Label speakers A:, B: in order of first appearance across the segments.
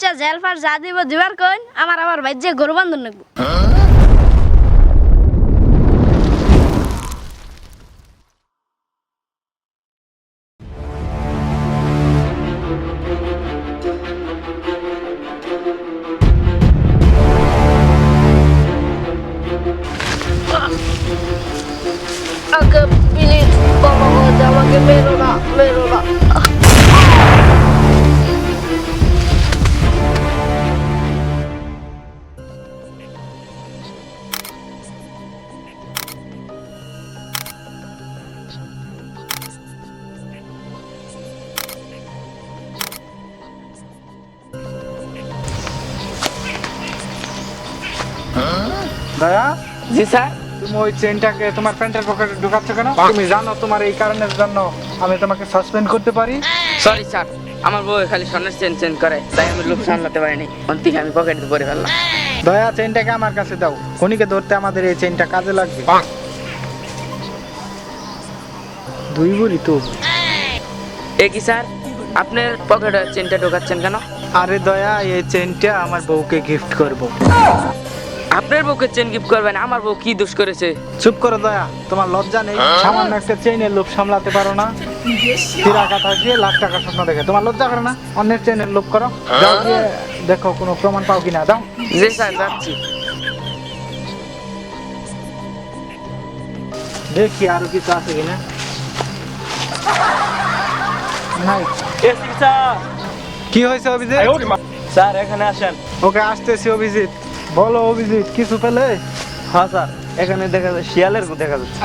A: আচ্ছা jail fur যা দিব দিবার কইন আমার আবার ভাই গরু বান্ধন নাকবো
B: দয়া
C: জি স্যার।
B: তুমি ওই চেনটাকে তোমার প্যান্টের পকেটে ঢুকাচ্ছ কেন? তুমি জানো তোমার এই কারণের জন্য আমি তোমাকে সাসপেন্ড করতে পারি?
C: Sorry sir. আমার বউ খালি স্বর্ণের চেন চেন করে তাই আমি লোক সামলাতে পারিনি। অন্তিকে আমি পকেটে পরে ফেললাম।
B: দয়া চেনটাকে আমার কাছে দাও। খনিকে ধরতে আমাদের এই চেনটা কাজে লাগবে। দুই বলি তো।
C: এ কি স্যার? আপনার পকেটে চেনটা ঢোকাচ্ছেন কেন?
B: আরে দয়া এই চেনটা আমার বউকে গিফট করব।
C: আপনার বউকে চেন গিফট করবেন আমার বউ কি দোষ করেছে?
B: চুপ করো দয়া তোমার লজ্জা নেই। সামান্য একটা চেনের লোভ সামলাতে পারো না। কাটা দিয়ে লাখ টাকা স্বপ্ন দেখে। তোমার লজ্জা করে না? অন্যের চেনের লোভ করো। যাও গিয়ে দেখো কোনো প্রমাণ পাও কিনা। দাও
C: জি স্যার যাচ্ছি।
B: দেখি আরও কিছু আছে কিনা। নাই। কি হয়েছে অভিজিৎ?
D: স্যার এখানে আসেন।
B: ওকে আসতেছি অভিজিৎ। বলো অভিজিৎ কিছু পেলে?
D: হ্যাঁ স্যার এখানে দেখা যায় শিয়ালের দেখা যাচ্ছে।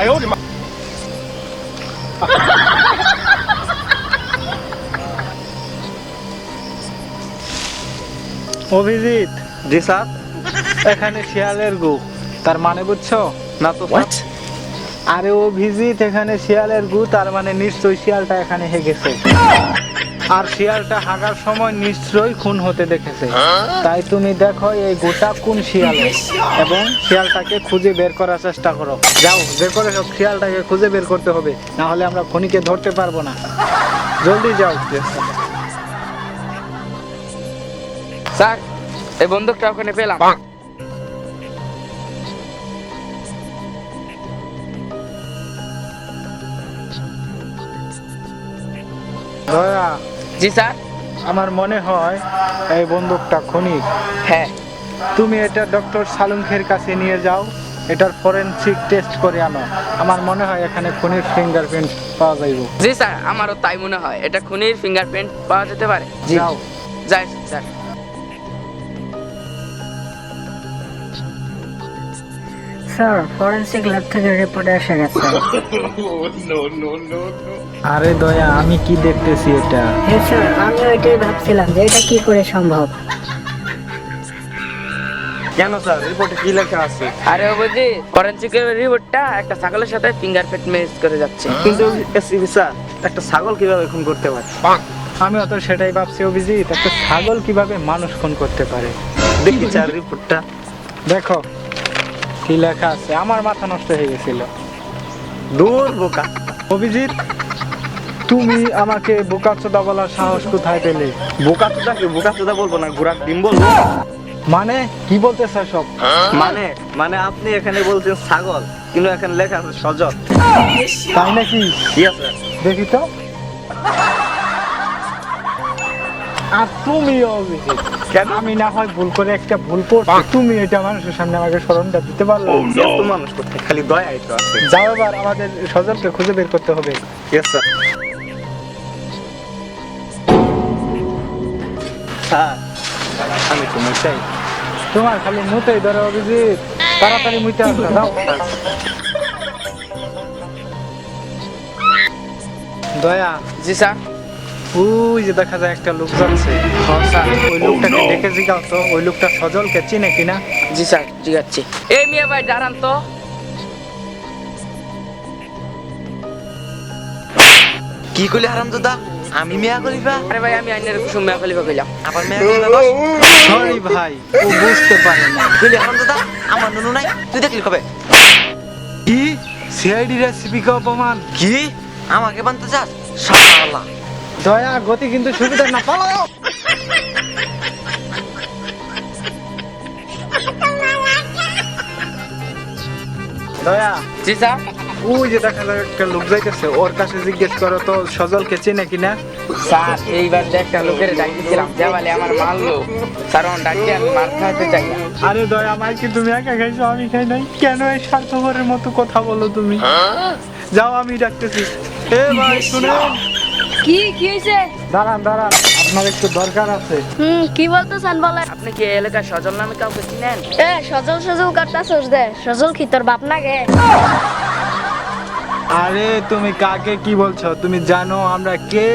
B: অভিজিৎ
D: জি স্যার
B: এখানে শিয়ালের গু। তার মানে বুঝছ?
D: না তো
B: আরে অভিজিৎ এখানে শিয়ালের গু তার মানে নিশ্চয়ই শিয়ালটা এখানে হেগেছে। আর শিয়ালটা হাগার সময় নিশ্চয়ই খুন হতে দেখেছে। তাই তুমি দেখো এই গোটা কোন শিয়াল। এবং শিয়ালটাকে খুঁজে বের করার চেষ্টা করো। যাও বের করে হোক শিয়ালটাকে খুঁজে বের করতে হবে। না হলে আমরা খনিকে ধরতে পারব না। জলদি যাও।
C: স্যার এই বন্দুকটা ওখানে পেলাম।
B: দয়া
C: জি স্যার।
B: আমার মনে হয় এই বন্দুকটা খনিক
C: হ্যাঁ।
B: তুমি এটা ডক্টর সালুংখের কাছে নিয়ে যাও এটার ফরেনসিক টেস্ট করে আনো। আমার মনে হয় এখানে খুনির ফিঙ্গারপ্রিন্ট পাওয়া যাইব।
C: জি স্যার আমারও তাই মনে হয়। এটা খুনির ফিঙ্গারপ্রিন্ট পাওয়া যেতে পারে। জি।
B: যাও।
C: যাই স্যার
E: স্যার ফরেনসিক ল্যাব থেকে রিপোর্ট এসে গেছে।
B: আরে দয়া আমি কি দেখতেছি এটা?
E: হ্যাঁ স্যার আমি ওইটাই ভাবছিলাম যে এটা কি করে সম্ভব।
D: কেন স্যার? রিপোর্টে কি লেখা আছে?
C: আরে বুঝি ফরেন্সিকের রিপোর্টটা একটা ছাগলের সাথে ফিঙ্গারপ্রিন্ট ম্যাচ করে যাচ্ছে।
D: কিন্তু এসিবি স্যার একটা ছাগল কীভাবে খুন করতে পারে?
B: আমি অত সেটাই ভাবছি অভিজিৎ একটা ছাগল কীভাবে মানুষ খুন করতে পারে?
D: দেখি স্যার রিপোর্টটা
B: দেখো কি লেখা আছে? আমার মাথা নষ্ট হয়ে গেছিল।
D: দূর বোকা।
B: অভিজিৎ তুমি আমাকে বোকা চোদা বলার সাহস কোথায় পেলে?
D: বোকা চোদা কি? বোকা চোদা বলব না ঘোড়ার ডিম বলব?
B: মানে? কি বলতেছ সব
D: মানে? মানে আপনি এখানে বলছেন ছাগল কিন্তু এখানে লেখা আছে সজল।
B: তাই নাকি? দেখি তো। আর তুমি অভিজিৎ। কেন? আমি না হয় ভুল করে একটা ভুল করছি। তুমি এটা মানুষের সামনে আমাকে স্মরণটা দিতে পারলে।
D: এত মানুষ করতে খালি দয়া তো আছে।
B: যাও এবার আমাদের সজলকে খুঁজে বের করতে হবে।
D: ইয়েস স্যার স্যার আমি তো চাই
B: তোমার খালি মুতেই ধরে অভিজিৎ। তাড়াতাড়ি মুইতে আসো দাও দয়া।
C: জি স্যার।
B: ওই যে দেখা যায় একটা লোক যাচ্ছে।
C: হ্যাঁ
B: ওই লোকটাকে দেখে জিগাও তো ওই লোকটা সজলকে চিনে কিনা?
C: জি স্যার আছে এই মিয়া ভাই দাঁড়ান তো।
D: কি কইলি হারাম দাদা আমি মিয়া কলিফা
C: আরে ভাই আমি আইনের কুসুম মিয়া খলিফা কইলাম।
D: আবার মিয়া বাস
B: সরি ভাই ও বুঝতে পারে না।
D: কইলি হারাম দাদা আমার নুনু নাই তুই দেখলি কবে?
B: কি? সিআইডি রেসিপিকে অপমান?
D: কি? আমাকে বানতে চাস? শালা।
B: দয়া গতি কিন্তু সুবিধা না পালাও! দয়া ওই যে দেখা একটা লোক যাইতেছে ওর কাছে জিজ্ঞেস করো তো সজলকে কিনা?
C: স্যার এইবার যে একটা লোকের ডাকিছিলাম আমার মারলো স্যার আমার ডাকি আমি মার খাওয়াতে চাই
B: আরে দয়া মাইকে তুমি একা খাইছো আমি খাই নাই। কেন এই স্বার্থপরের মতো কথা বলো তুমি? হ্যাঁ? যাও আমি ডাকতেছি। এ ভাই শুনে
A: কি কি হয়েছে
B: দাঁড়ান দাঁড়ান আপনার একটু দরকার আছে।
A: হুম কি বলতেছেন বলে
C: আপনি কি এলাকার সজল নামে কাউকে চিনেন?
A: এ সজল সজল কাটতাছস দে সজল কি তোর বাপ না গে
B: আরে তুমি কাকে কি বলছো? তুমি জানো আমরা কে?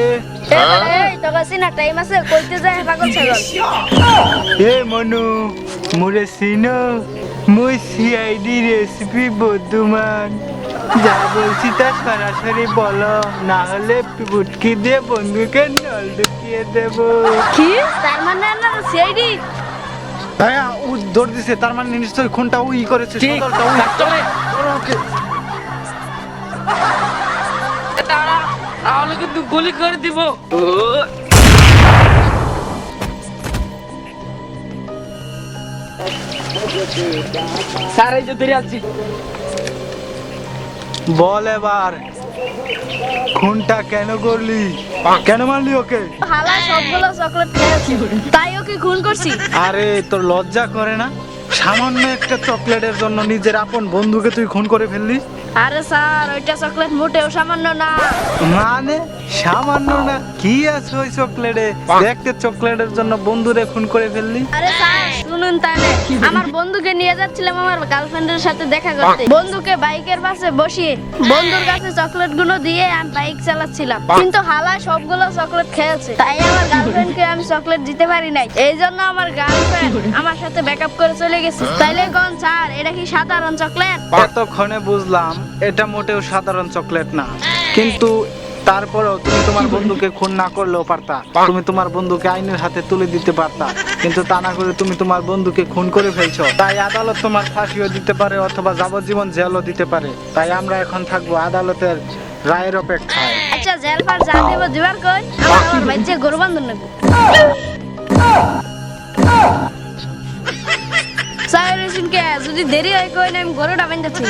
A: এ এই তোকে চিনা টাইম আছে কইতে যায় পাগল ছাগল।
B: এ মনু মুরে সিনো মুই সিআইডি রেসিপি বর্ধমান যা বলছি তা সরাসরি বলো না হলে পুটকি দিয়ে বন্ধুকে নল ঢুকিয়ে দেবো।
A: কি? তার মানে না সিআইডি
B: ভাইয়া ও দৌড় দিছে তার মানে নিশ্চয়ই খুনটা উই করেছে
C: ঠিক
B: সদলটা উই।
C: চলে।
B: ওকে।
C: দাঁড়া তাহলে কিন্তু গুলি করে দিব। স্যার এই যে ধরে আছি।
B: বল এবার। খুনটা কেন করলি? কেন মারলি ওকে?
A: হালা সবগুলো চকলেট খেয়েছি তাই ওকে খুন করছি।
B: আরে তোর লজ্জা করে না? সামান্য একটা চকলেটের জন্য নিজের আপন বন্ধুকে তুই খুন করে ফেললি?
A: আরে স্যার ওইটা চকলেট মোটেও সামান্য না।
B: মানে? সামান্য না? কি আছে ওই চকলেটে? দেখতে চকলেটের জন্য বন্ধুরে খুন করে ফেললি?
A: আরে স্যার শুনুন তাহলে। আমার বন্ধুকে নিয়ে যাচ্ছিলাম আমার গার্লফ্রেন্ডের সাথে দেখা করতে। বন্ধুকে বাইকের পাশে বসিয়ে বন্ধুর কাছে চকলেটগুলো দিয়ে আমি বাইক চালাচ্ছিলাম। কিন্তু হালা সবগুলো চকলেট খেয়েছে। তাই আমার গার্লফ্রেন্ডকে আমি চকলেট দিতে পারি নাই। এই জন্য আমার গার্লফ্রেন্ড আমার সাথে ব্যাকআপ করে চলে গেছে। তাইলে কোন স্যার এটা কি সাধারণ চকলেট?
B: এতক্ষণে বুঝলাম এটা মোটেও সাধারণ চকলেট না। কিন্তু তারপরেও তুমি তোমার বন্ধুকে খুন না করলেও পারতা। তুমি তোমার বন্ধুকে আইনের হাতে তুলে দিতে পারতা। কিন্তু তা না করে তুমি তোমার বন্ধুকে খুন করে ফেলছো। তাই আদালত তোমার ফাঁসিও দিতে পারে অথবা যাবজ্জীবন জেলও দিতে পারে। তাই আমরা এখন থাকব আদালতের রায়ের অপেক্ষায়।
A: আচ্ছা জেল পার যা দিব দিবার কই আমার আমার গরু বান্ধব নেব। স্যার কে? যদি দেরি হয় কই না আমি গরুটা বান্ধাচ্ছি